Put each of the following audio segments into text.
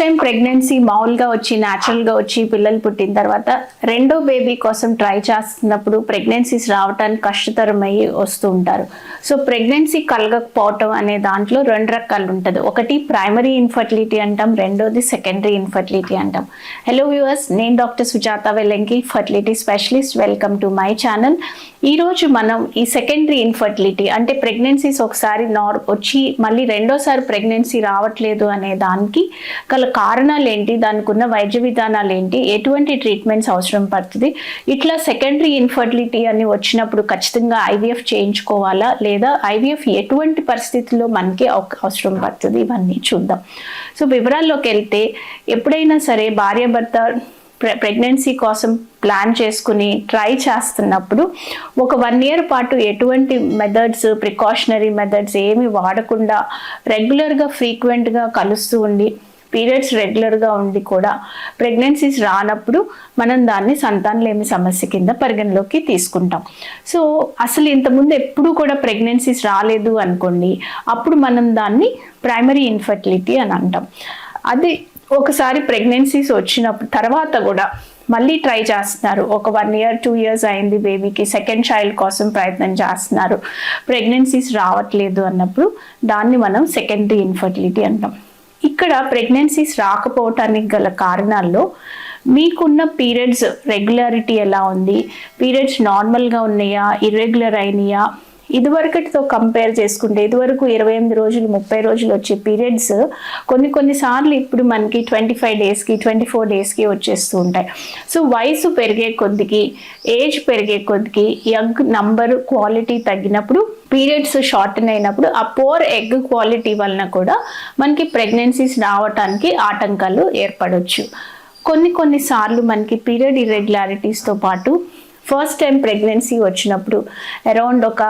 Time pregnancy మామూలుగా వచ్చి న్యాచురల్గా వచ్చి పిల్లలు పుట్టిన తర్వాత రెండో బేబీ కోసం ట్రై చేస్తున్నప్పుడు ప్రెగ్నెన్సీస్ రావడానికి కష్టతరమయ్యి వస్తూ ఉంటారు. సో ప్రెగ్నెన్సీ కలగకపోవటం అనే దాంట్లో రెండు రకాలు ఉంటుంది. ఒకటి ప్రైమరీ ఇన్ఫర్టిలిటీ అంటాం రెండోది సెకండరీ ఇన్ఫర్టిలిటీ అంటాం. హలో వ్యూవర్స్ నేను doctor Sujatha Velanki fertility specialist welcome to my channel ఈరోజు మనం ఈ సెకండరీ ఇన్ఫర్టిలిటీ అంటే ప్రెగ్నెన్సీస్ ఒకసారి నార్ వచ్చి మళ్ళీ రెండోసారి ప్రెగ్నెన్సీ రావట్లేదు అనే దానికి కల కారణాలు ఏంటి దానికి ఉన్న వైద్య విధానాలు ఏంటి ఎటువంటి ట్రీట్మెంట్స్ అవసరం పడుతుంది? ఇట్లా సెకండరీ ఇన్ఫర్టిలిటీ అని వచ్చినప్పుడు ఖచ్చితంగా ఐవీఎఫ్ చేయించుకోవాలా? లేదా ఐవీఎఫ్ ఎటువంటి పరిస్థితుల్లో మనకి అవసరం పడుతుంది? ఇవన్నీ చూద్దాం. సో వివరాల్లోకి వెళ్తే ఎప్పుడైనా సరే భార్యాభర్త ప్రె ప్రెగ్నెన్సీ కోసం ప్లాన్ చేసుకుని ట్రై చేస్తున్నప్పుడు ఒక వన్ ఇయర్ పాటు ఎటువంటి మెథడ్స్ ప్రికాషనరీ మెథడ్స్ ఏమి వాడకుండా రెగ్యులర్గా ఫ్రీక్వెంట్గా కలుస్తూ ఉండి పీరియడ్స్ రెగ్యులర్గా ఉండి కూడా ప్రెగ్నెన్సీస్ రానప్పుడు మనం దాన్ని సంతానలేమి సమస్య కింద పరిగణలోకి తీసుకుంటాం. సో అసలు ఇంతకుముందు ఎప్పుడూ కూడా ప్రెగ్నెన్సీస్ రాలేదు అనుకోండి అప్పుడు మనం దాన్ని ప్రైమరీ ఇన్ఫర్టిలిటీ అని అంటాం. అది ఒకసారి ప్రెగ్నెన్సీస్ వచ్చినప్పుడు తర్వాత కూడా మళ్ళీ ట్రై చేస్తున్నారు. ఒక వన్ ఇయర్ టూ ఇయర్స్ అయింది బేబీకి సెకండ్ చైల్డ్ కోసం ప్రయత్నం చేస్తున్నారు. ప్రెగ్నెన్సీస్ రావట్లేదు అన్నప్పుడు దాన్ని మనం సెకండరీ ఇన్ఫర్టిలిటీ అంటాం. ఇక్కడ ప్రెగ్నెన్సీస్ రాకపోవటానికి గల కారణాల్లో మీకున్న పీరియడ్స్ రెగ్యులారిటీ ఎలా ఉంది? పీరియడ్స్ నార్మల్గా ఉన్నాయా? ఇర్రెగ్యులర్ అయినాయా? ఇదివరకటితో కంపేర్ చేసుకుంటే ఇదివరకు ఇరవై ఎనిమిది రోజులు ముప్పై రోజులు వచ్చే పీరియడ్స్ కొన్ని కొన్నిసార్లు ఇప్పుడు మనకి ట్వంటీ ఫైవ్ డేస్కి ట్వంటీ ఫోర్ డేస్కి వచ్చేస్తూ ఉంటాయి. సో వయసు పెరిగే కొద్దికి ఏజ్ పెరిగే కొద్దికి ఎగ్ నంబర్ క్వాలిటీ తగ్గినప్పుడు పీరియడ్స్ షార్టన్ అయినప్పుడు ఆ పోర్ ఎగ్ క్వాలిటీ వలన కూడా మనకి ప్రెగ్నెన్సీస్ రావటానికి ఆటంకాలు ఏర్పడవచ్చు కొన్ని కొన్నిసార్లు మనకి పీరియడ్ ఇర్రెగ్యులారిటీస్తో పాటు ఫస్ట్ టైం ప్రెగ్నెన్సీ వచ్చినప్పుడు అరౌండ్ ఒక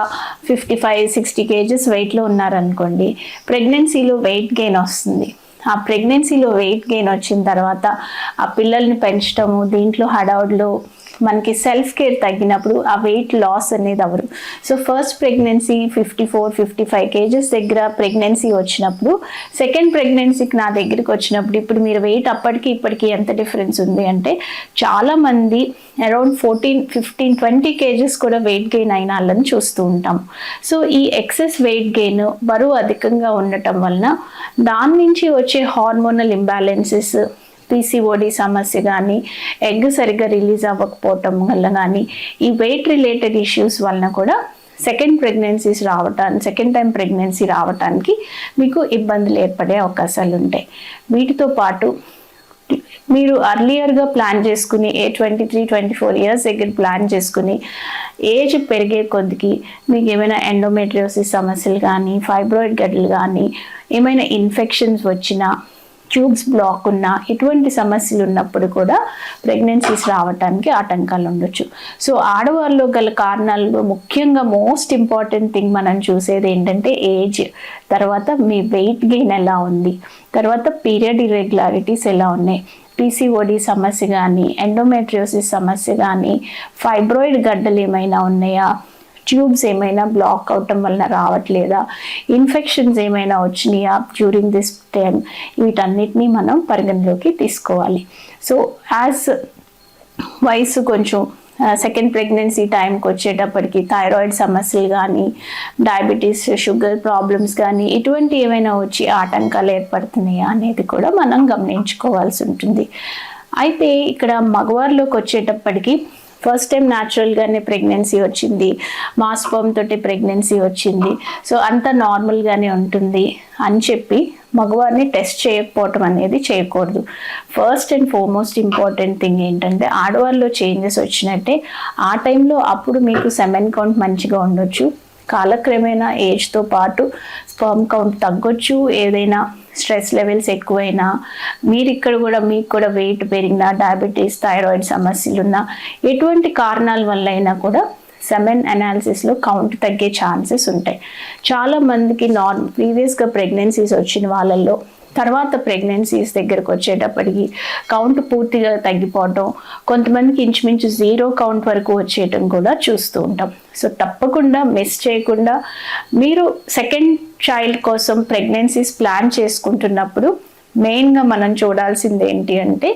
ఫిఫ్టీ ఫైవ్ సిక్స్టీ కేజెస్ వెయిట్లో ఉన్నారనుకోండి ప్రెగ్నెన్సీలో వెయిట్ గెయిన్ వస్తుంది. ఆ ప్రెగ్నెన్సీలో వెయిట్ గెయిన్ వచ్చిన తర్వాత ఆ పిల్లల్ని పెంచడము దీంట్లో హడావుడిలో మనకి సెల్ఫ్ కేర్ తగ్గినప్పుడు ఆ వెయిట్ లాస్ అనేది hour so first pregnancy fifty four fifty five kgs దగ్గర ప్రెగ్నెన్సీ వచ్చినప్పుడు సెకండ్ ప్రెగ్నెన్సీకి నా దగ్గరికి వచ్చినప్పుడు ఇప్పుడు మీరు వెయిట్ అప్పటికి ఇప్పటికి ఎంత డిఫరెన్స్ ఉంది అంటే చాలామంది around fourteen fifteen twenty kgs కూడా వెయిట్ గెయిన్ అయిన వాళ్ళని చూస్తూ ఉంటాం. సో ఈ ఎక్సెస్ వెయిట్ గెయిన్ బరువు అధికంగా ఉండటం వలన దాని నుంచి వచ్చే హార్మోనల్ ఇంబ్యాలెన్సెస్ పీసీఓడి సమస్య కానీ ఎగ్ సరిగ్గా రిలీజ్ అవ్వకపోవటం వల్ల కానీ ఈ వెయిట్ రిలేటెడ్ ఇష్యూస్ వలన కూడా సెకండ్ ప్రెగ్నెన్సీస్ రావటానికి సెకండ్ టైం ప్రెగ్నెన్సీ రావటానికి మీకు ఇబ్బందులు ఏర్పడే అవకాశాలు ఉంటాయి. వీటితో పాటు మీరు అర్లియర్గా ప్లాన్ చేసుకుని a twenty three twenty four years దగ్గర ప్లాన్ చేసుకుని ఏజ్ పెరిగే కొద్దికి మీకు ఏమైనా ఎండోమెట్రియోసిస్ సమస్యలు కానీ ఫైబ్రాయిడ్ గడ్డలు కానీ ఏమైనా ఇన్ఫెక్షన్స్ వచ్చినా ట్యూబ్స్ బ్లాక్ ఉన్న ఇటువంటి సమస్యలు ఉన్నప్పుడు కూడా ప్రెగ్నెన్సీస్ రావడానికి ఆటంకాలు ఉండొచ్చు. సో ఆడవాళ్ళు గల కారణాల్లో ముఖ్యంగా మోస్ట్ ఇంపార్టెంట్ థింగ్ మనం చూసేది ఏంటంటే ఏజ్. తర్వాత మీ వెయిట్ గెయిన్ ఎలా ఉంది? తర్వాత పీరియడ్ ఇర్రెగ్యులారిటీస్ ఎలా ఉన్నాయి? పీసీఓడి సమస్య కానీ ఎండోమెట్రియోసిస్ సమస్య కానీ ఫైబ్రాయిడ్ గడ్డలు ఏమైనా ఉన్నాయా? ట్యూబ్స్ ఏమైనా బ్లాక్ అవటం వలన రావట్లేదా? ఇన్ఫెక్షన్స్ ఏమైనా వచ్చినాయా డ్యూరింగ్ దిస్ టైం వీటన్నిటిని మనం పరిగణలోకి తీసుకోవాలి. సో యాజ్ వయసు కొంచెం సెకండ్ ప్రెగ్నెన్సీ టైంకి వచ్చేటప్పటికి థైరాయిడ్ సమస్యలు కానీ డయాబెటీస్ షుగర్ ప్రాబ్లమ్స్ కానీ ఇటువంటి ఏమైనా వచ్చి ఆటంకాలు ఏర్పడుతున్నాయా అనేది కూడా మనం గమనించుకోవాల్సి ఉంటుంది. అయితే ఇక్కడ మగవారిలోకి వచ్చేటప్పటికి ఫస్ట్ టైం న్యాచురల్గానే ప్రెగ్నెన్సీ వచ్చింది. మాస్పమ్ తోటి ప్రెగ్నెన్సీ వచ్చింది. సో అంత నార్మల్గానే ఉంటుంది అని చెప్పి మగవారిని టెస్ట్ చేయకపోవటం అనేది చేయకూడదు. First and foremost important thing ఏంటంటే ఆడవాళ్ళలో చేంజెస్ వచ్చినట్టే ఆ టైంలో అప్పుడు మీకు సెమెన్ కౌంట్ మంచిగా ఉండొచ్చు. కాలక్రమేణా ఏజ్తో పాటు స్పర్మ్ కౌంట్ తగ్గొచ్చు. ఏదైనా స్ట్రెస్ లెవెల్స్ ఎక్కువైనా మీరు ఇక్కడ కూడా మీకు కూడా వెయిట్ పెరిగినా డయాబెటీస్ థైరాయిడ్ సమస్యలు ఉన్నా ఎటువంటి కారణాల వల్ల అయినా కూడా సెమెన్ అనాలిసిస్లో కౌంట్ తగ్గే ఛాన్సెస్ ఉంటాయి. చాలా మందికి నార్మ్ ప్రీవియస్గా ప్రెగ్నెన్సీస్ వచ్చిన వాళ్ళల్లో తర్వాత ప్రెగ్నెన్సీస్ దగ్గరకు వచ్చేటప్పటికి కౌంట్ పూర్తిగా తగ్గిపోవటం కొంతమందికి ఇంచుమించు జీరో కౌంట్ వరకు వచ్చేయటం కూడా చూస్తూ ఉంటాం. సో తప్పకుండా మిస్ చేయకుండా మీరు సెకండ్ చైల్డ్ కోసం ప్రెగ్నెన్సీస్ ప్లాన్ చేసుకుంటున్నప్పుడు మెయిన్గా మనం చూడాల్సింది ఏంటి అంటే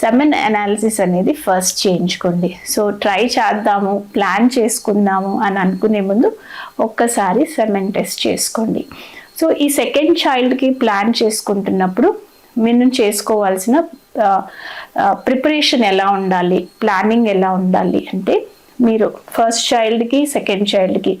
సెమెన్ అనాలిసిస్ అనేది ఫస్ట్ చేయించుకోండి. సో ట్రై చేద్దాము ప్లాన్ చేసుకుందాము అని అనుకునే ముందు ఒక్కసారి సెమెన్ టెస్ట్ చేసుకోండి. సో ఈ సెకండ్ చైల్డ్కి ప్లాన్ చేసుకుంటున్నప్పుడు మీరు చేసుకోవాల్సిన ప్రిపరేషన్ ఎలా ఉండాలి ప్లానింగ్ ఎలా ఉండాలి అంటే మీరు ఫస్ట్ చైల్డ్కి సెకండ్ చైల్డ్కి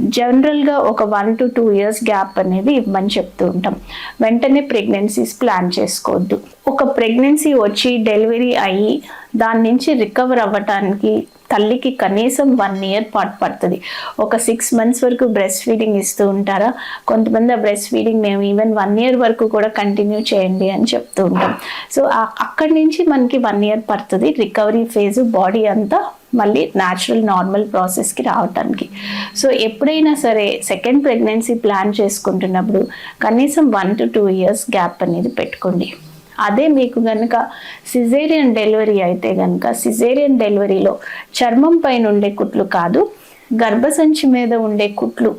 జనరల్గా ఒక one to two years gap అనేది ఇవ్వమని చెప్తూ ఉంటాం. వెంటనే ప్రెగ్నెన్సీస్ ప్లాన్ చేసుకోవద్దు. ఒక ప్రెగ్నెన్సీ వచ్చి డెలివరీ అయ్యి దాని నుంచి రికవర్ అవ్వటానికి తల్లికి కనీసం వన్ ఇయర్ పాటు పడుతుంది. ఒక సిక్స్ మంత్స్ వరకు బ్రెస్ట్ ఫీడింగ్ ఇస్తూ ఉంటారా? కొంతమంది ఆ బ్రెస్ట్ ఫీడింగ్ మేము ఈవెన్ వన్ ఇయర్ వరకు కూడా కంటిన్యూ చేయండి అని చెప్తూ ఉంటాం. సో అక్కడి నుంచి మనకి వన్ ఇయర్ పడుతుంది. రికవరీ ఫేజ్ బాడీ అంతా మళ్ళీ న్యాచురల్ నార్మల్ ప్రాసెస్కి రావటానికి. సో ఎప్పుడైనా సరే సెకండ్ ప్రెగ్నెన్సీ ప్లాన్ చేసుకుంటున్నప్పుడు కనీసం one to two years gap అనేది పెట్టుకోండి. అదే మీకు కనుక సిజేరియన్ డెలివరీ అయితే కనుక సిజేరియన్ డెలివరీలో చర్మం పైన ఉండే కుట్లు కాదు గర్భసంచి మీద ఉండే కుట్లు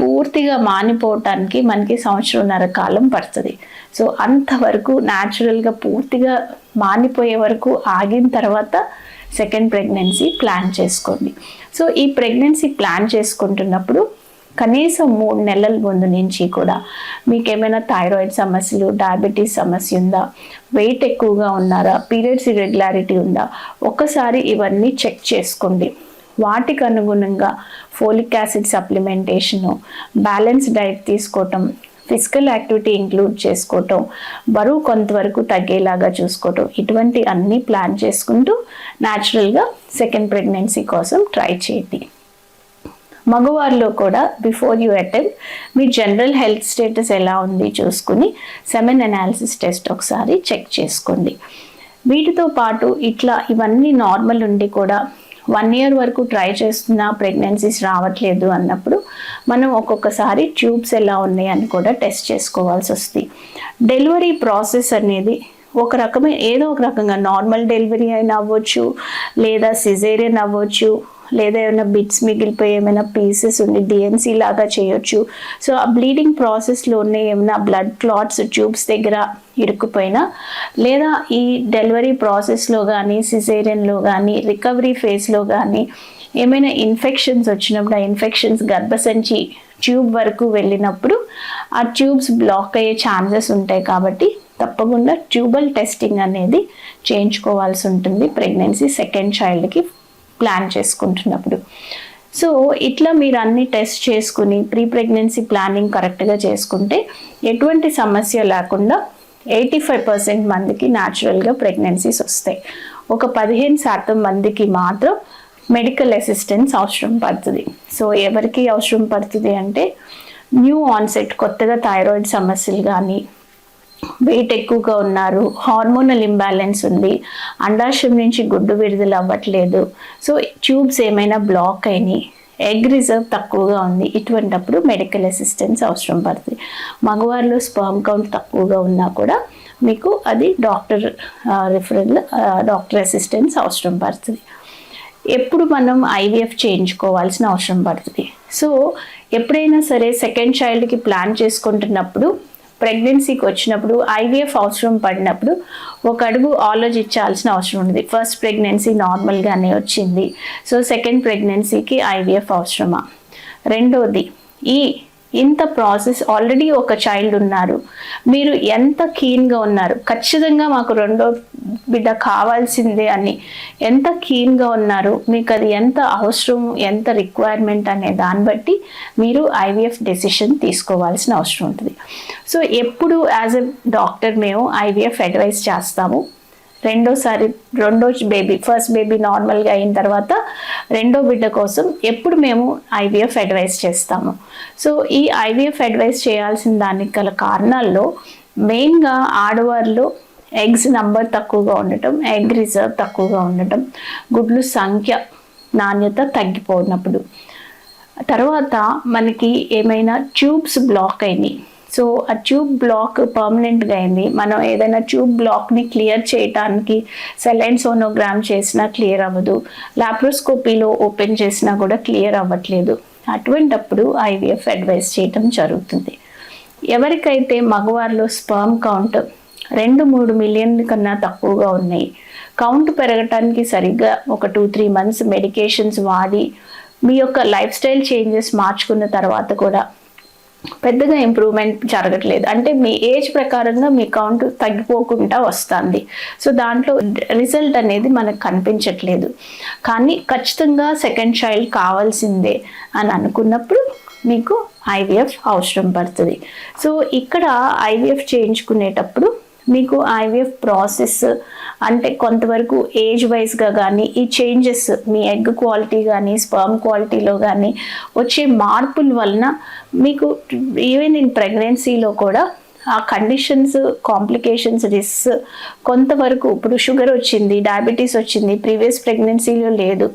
పూర్తిగా మానిపోవటానికి మనకి సంవత్సరంన్నర కాలం పడుతుంది. సో అంతవరకు న్యాచురల్గా పూర్తిగా మానిపోయే వరకు ఆగిన తర్వాత సెకండ్ ప్రెగ్నెన్సీ ప్లాన్ చేసుకోండి. సో ఈ ప్రెగ్నెన్సీ ప్లాన్ చేసుకుంటున్నప్పుడు కనీసం మూడు నెలల ముందు నుంచి కూడా మీకు ఏమైనా థైరాయిడ్ సమస్యలు డయాబెటీస్ సమస్య ఉందా? వెయిట్ ఎక్కువగా ఉన్నారా? పీరియడ్స్ ఇర్రెగ్యులారిటీ ఉందా? ఒక్కసారి ఇవన్నీ చెక్ చేసుకోండి. వాటికి అనుగుణంగా folic acid supplementation balance diet తీసుకోవటం ఫిజికల్ యాక్టివిటీ ఇంక్లూడ్ చేసుకోవటం బరువు కొంతవరకు తగ్గేలాగా చూసుకోవటం ఇటువంటి అన్నీ ప్లాన్ చేసుకుంటూ న్యాచురల్గా సెకండ్ ప్రెగ్నెన్సీ కోసం ట్రై చేయండి. మగవారిలో కూడా బిఫోర్ యూ అటెండ్ మీ జనరల్ హెల్త్ స్టేటస్ ఎలా ఉంది చూసుకుని సెమెన్ అనాలిసిస్ టెస్ట్ ఒకసారి చెక్ చేసుకోండి. వీటితో పాటు ఇట్లా ఇవన్నీ నార్మల్ ఉండి కూడా వన్ ఇయర్ వరకు ట్రై చేస్తున్నా ప్రెగ్నెన్సీస్ రావట్లేదు అన్నప్పుడు మనం ఒక్కొక్కసారి ట్యూబ్స్ ఎలా ఉన్నాయి అని కూడా టెస్ట్ చేసుకోవాల్సి వస్తుంది. డెలివరీ ప్రాసెస్ అనేది ఒక రకమైన ఏదో ఒక రకంగా నార్మల్ డెలివరీ అయినా అవ్వచ్చు లేదా సిజేరియన్ అవ్వచ్చు లేదా ఏమైనా బిట్స్ మిగిలిపోయి ఏమైనా పీసెస్ ఉండి డిఎన్సీ లాగా చేయొచ్చు. సో ఆ బ్లీడింగ్ ప్రాసెస్లోనే ఏమైనా బ్లడ్ క్లాట్స్ ట్యూబ్స్ దగ్గర ఇరుక్కుపోయినా లేదా ఈ డెలివరీ ప్రాసెస్లో కానీ సిజేరియన్లో కానీ రికవరీ ఫేజ్లో కానీ ఏమైనా ఇన్ఫెక్షన్స్ వచ్చినప్పుడు ఆ ఇన్ఫెక్షన్స్ గర్భసంచి ట్యూబ్ వరకు వెళ్ళినప్పుడు ఆ ట్యూబ్స్ బ్లాక్ అయ్యే ఛాన్సెస్ ఉంటాయి కాబట్టి తప్పకుండా ట్యూబల్ టెస్టింగ్ అనేది చేయించుకోవాల్సి ఉంటుంది. ప్రెగ్నెన్సీ సెకండ్ చైల్డ్కి ప్లాన్ చేసుకుంటున్నప్పుడు. సో ఇట్లా మీరు అన్ని టెస్ట్ చేసుకుని ప్రీ ప్రెగ్నెన్సీ ప్లానింగ్ కరెక్ట్గా చేసుకుంటే ఎటువంటి సమస్య లేకుండా ఎయిటీ ఫైవ్ పర్సెంట్ మందికి న్యాచురల్గా ప్రెగ్నెన్సీస్ వస్తాయి. ఒక పదిహేను శాతం మందికి మాత్రం మెడికల్ అసిస్టెన్స్ అవసరం పడుతుంది. సో ఎవరికి అవసరం పడుతుంది అంటే న్యూ ఆన్సెట్ కొత్తగా థైరాయిడ్ సమస్యలు కానీ వెయిట్ ఎక్కువగా ఉన్నారు. హార్మోనల్ ఇంబ్యాలెన్స్ ఉంది. అండాశయం నుంచి గుడ్డు విడుదల అవ్వట్లేదు. సో ట్యూబ్స్ ఏమైనా బ్లాక్ అయినాయి. ఎగ్ రిజర్వ్ తక్కువగా ఉంది. ఇటువంటప్పుడు మెడికల్ అసిస్టెన్స్ అవసరం పడుతుంది. మగవారిలో స్పర్మ్ కౌంట్ తక్కువగా ఉన్నా కూడా మీకు అది డాక్టర్ రిఫరల్ డాక్టర్ అసిస్టెన్స్ అవసరం పడుతుంది. ఎప్పుడు మనం ఐవీఎఫ్ చేయించుకోవాల్సిన అవసరం పడుతుంది. సో ఎప్పుడైనా సరే సెకండ్ చైల్డ్కి ప్లాన్ చేసుకుంటున్నప్పుడు ప్రెగ్నెన్సీకి వచ్చినప్పుడు ఐవీఎఫ్ అవసరం పడినప్పుడు ఒక అడుగు ఆలోచించాల్సిన అవసరం ఉంది ఫస్ట్ ప్రెగ్నెన్సీ నార్మల్గానే వచ్చింది. సో సెకండ్ ప్రెగ్నెన్సీకి ఐవీఎఫ్ అవసరమా? రెండోది ఈ ఇంత ప్రాసెస్ ఆల్రెడీ ఒక చైల్డ్ ఉన్నారు. మీరు ఎంత కీన్గా ఉన్నారు? ఖచ్చితంగా మాకు రెండో బిడ్డ కావాల్సిందే అని ఎంత కీన్గా ఉన్నారు? మీకు అది ఎంత అవసరం ఎంత రిక్వైర్మెంట్ అనే దాన్ని బట్టి మీరు ఐవీఎఫ్ డెసిషన్ తీసుకోవాల్సిన అవసరం ఉంటుంది. సో ఎప్పుడు యాజ్ ఎ డాక్టర్ మేము ఐవీఎఫ్ అడ్వైస్ చేస్తాము. రెండోసారి రెండో బేబీ ఫస్ట్ బేబీ నార్మల్గా అయిన తర్వాత రెండో బిడ్డ కోసం ఎప్పుడు మేము ఐవీఎఫ్ అడ్వైస్ చేస్తాము. సో ఈ ఐవీఎఫ్ అడ్వైస్ చేయాల్సిన దానికి గల కారణాల్లో మెయిన్గా ఆడవారిలో ఎగ్స్ నంబర్ తక్కువగా ఉండటం ఎగ్ రిజర్వ్ తక్కువగా ఉండటం గుడ్లు సంఖ్య నాణ్యత తగ్గిపోయినప్పుడు. తర్వాత మనకి ఏమైనా ట్యూబ్స్ బ్లాక్ అయినాయి. సో ఆ ట్యూబ్ బ్లాక్ పర్మనెంట్గా అయింది. మనం ఏదైనా ట్యూబ్ బ్లాక్ని క్లియర్ చేయటానికి సెలైన్ సోనోగ్రామ్ చేసినా క్లియర్ అవ్వదు. లాప్రోస్కోపీలో ఓపెన్ చేసినా కూడా క్లియర్ అవ్వట్లేదు. అటువంటప్పుడు ఐవీఎఫ్ అడ్వైస్ చేయటం జరుగుతుంది. ఎవరికైతే మగవారిలో స్పర్మ్ కౌంట్ రెండు మూడు మిలియన్ కన్నా తక్కువగా ఉన్నాయి కౌంట్ పెరగటానికి సరిగ్గా ఒక టూ త్రీ మంత్స్ మెడికేషన్స్ వాడి మీ యొక్క లైఫ్ స్టైల్ చేంజెస్ మార్చుకున్న తర్వాత కూడా పెద్దగా ఇంప్రూవ్మెంట్ జరగట్లేదు. అంటే మీ ఏజ్ ప్రకారంగా మీ కౌంట్ తగ్గిపోకుండా వస్తుంది. సో దాంట్లో రిజల్ట్ అనేది మనకు కనిపించట్లేదు. కానీ ఖచ్చితంగా సెకండ్ చైల్డ్ కావాల్సిందే అని అనుకున్నప్పుడు మీకు ఐవీఎఫ్ అవసరం పడుతుంది. సో ఇక్కడ ఐవీఎఫ్ చేయించుకునేటప్పుడు మీకు ఐవీఎఫ్ ప్రాసెస్ అంటే కొంతవరకు ఏజ్ వైజ్గా కానీ ఈ చేంజెస్ మీ ఎగ్ క్వాలిటీ కానీ స్పర్మ్ క్వాలిటీలో కానీ వచ్చే మార్పుల వలన మీకు ఈవెన్ ఇన్ ప్రెగ్నెన్సీలో కూడా ఆ కండిషన్స్ కాంప్లికేషన్స్ రిస్క్ కొంతవరకు ఇప్పుడు షుగర్ వచ్చింది డయాబెటీస్ వచ్చింది ప్రీవియస్ ప్రెగ్నెన్సీలో లేదు.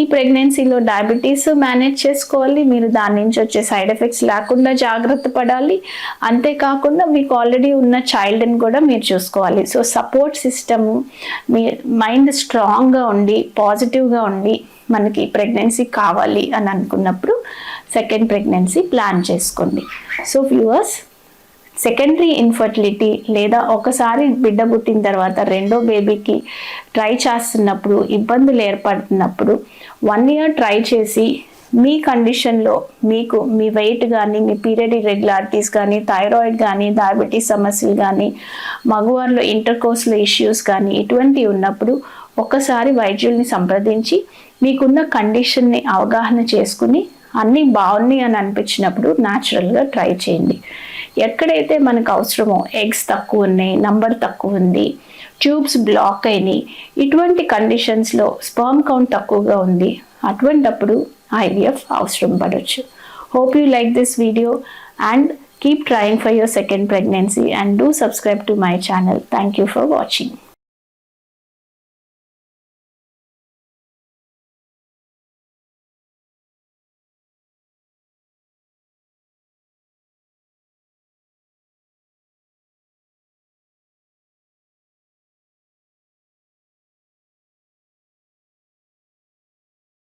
ఈ ప్రెగ్నెన్సీలో డయాబెటీస్ మేనేజ్ చేసుకోవాలి మీరు దాని నుంచి వచ్చే సైడ్ ఎఫెక్ట్స్ లేకుండా జాగ్రత్త పడాలి. అంతేకాకుండా మీకు ఆల్రెడీ ఉన్న చైల్డ్ని కూడా మీరు చూసుకోవాలి. సో సపోర్ట్ సిస్టమ్ మీ మైండ్ స్ట్రాంగ్గా ఉండి పాజిటివ్గా ఉండి మనకి ప్రెగ్నెన్సీ కావాలి అని అనుకున్నప్పుడు సెకండ్ ప్రెగ్నెన్సీ ప్లాన్ చేసుకోండి. సో వ్యూవర్స్ సెకండరీ ఇన్ఫర్టిలిటీ లేదా ఒకసారి బిడ్డ పుట్టిన తర్వాత రెండో బేబీకి ట్రై చేస్తున్నప్పుడు ఇబ్బందులు ఏర్పడుతున్నప్పుడు వన్ ఇయర్ ట్రై చేసి మీ కండిషన్లో మీకు మీ వెయిట్ కానీ మీ పీరియడ్ ఇర్రెగ్యులారిటీస్ కానీ థైరాయిడ్ కానీ డయాబెటీస్ సమస్యలు కానీ మగవారిలో ఇంటర్కోర్స్లో ఇష్యూస్ కానీ ఇటువంటివి ఉన్నప్పుడు ఒకసారి వైద్యుల్ని సంప్రదించి మీకున్న కండిషన్ని అవగాహన చేసుకుని అన్నీ బాగున్నాయి అని అనిపించినప్పుడు న్యాచురల్గా ట్రై చేయండి. ఎక్కడైతే మనకు అవసరమో ఎగ్స్ తక్కువ ఉన్నాయి నంబర్ తక్కువ ఉంది ట్యూబ్స్ బ్లాక్ అయినాయి ఇటువంటి కండిషన్స్లో స్పర్మ్ కౌంట్ తక్కువగా ఉంది అటువంటప్పుడు ఐవీఎఫ్ అవసరం పడవచ్చు hope you like this video and keep trying for your second pregnancy and do subscribe to my channel thank you for watching